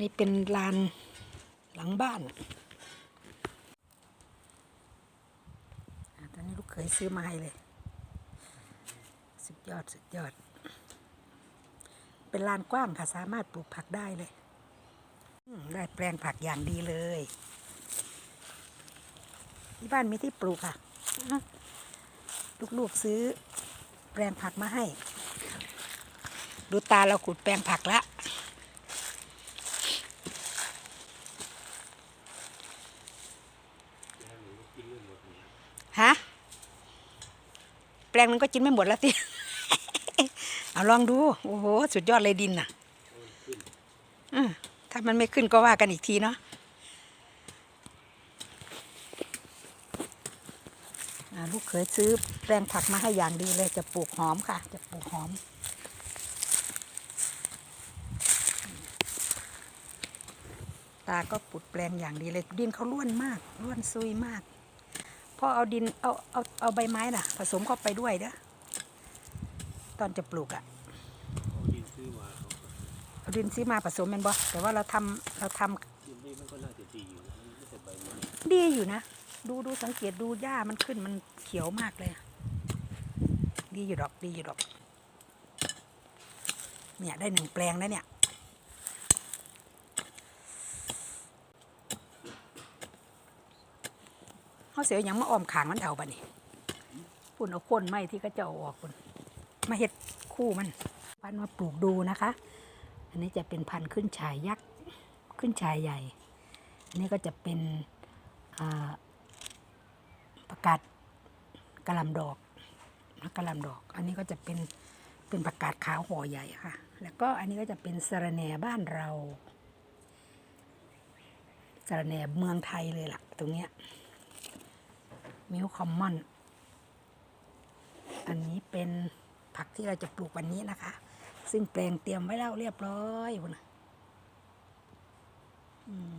นี่เป็นลานหลังบ้านตอนนี้ลูกเขยซื้อมาให้เลย สุดยอดสุดยอด เป็นลานกว้างค่ะ สามารถปลูกผักได้เลย ได้แปลงผักอย่างดีเลย ที่บ้านมีที่ปลูกค่ะ ลูกๆซื้อแปลงผักมาให้ ดูตาเราขุดแปลงผักละ ฮะ แปลงมันก็กินไม่หมดแล้วติเอาลองดู โอ้โห สุดยอดเลยดินน่ะอืมถ้ามันไม่ขึ้นก็ว่ากันอีกทีเนาะลูกเคยซื้อแปลงผักมาให้อย่างดีเลย จะปลูกหอมค่ะ จะปลูกหอมตาก็ปุดแปลงอย่างดีเลยดินเขาล้วนมากล้วนซุยมาก พอเอาดินเอาเอาเอาใบไม้น่ะ ผสมเข้าไปด้วยเด้อตอนจะปลูกอะ่ะเอาดินซื้อมาเขาก็เอาดินซื้อมาผสมแมันบ่แต่ว่าเราทำเราทำดินนี่มันก็น่าจะดีอยู่นะมันไม่ใช่ใบไม้ดีอยู่นะดูดูสังเกตดูหญ้ามันขึ้นมันเขียวมากเลยอะดีอยู่ดอกดีอยู่ดอกเนี่ยได้หนึ่งแปลงแล้วเนี่ย เขาเสียอย่างมาอ้อมขางมันเอาบะนี่ปุ่นเอาคนไม้ที่เขาจะเอาออกปุ่นมาเห็ดคู่มัน พันมาปลูกดูนะคะ อันนี้จะเป็นพันธุ์ขึ้นฉายยักษ์ขึ้นฉายใหญ่ อันนี้ก็จะเป็นประกาศกระลำดอกนะกระลำดอก อันนี้ก็จะเป็นเป็นประกาศขาวห่อใหญ่ค่ะ แล้วก็อันนี้ก็จะเป็นสระแหน่บ้านเราสระแหน่เมืองไทยเลยล่ะ ตรงเนี้ย มิวคอมมอน อันนี้เป็นผักที่เราจะปลูกวันนี้นะคะ ซึ่งแปลงเตรียมไว้แล้วเรียบร้อยพุ่นนะอืม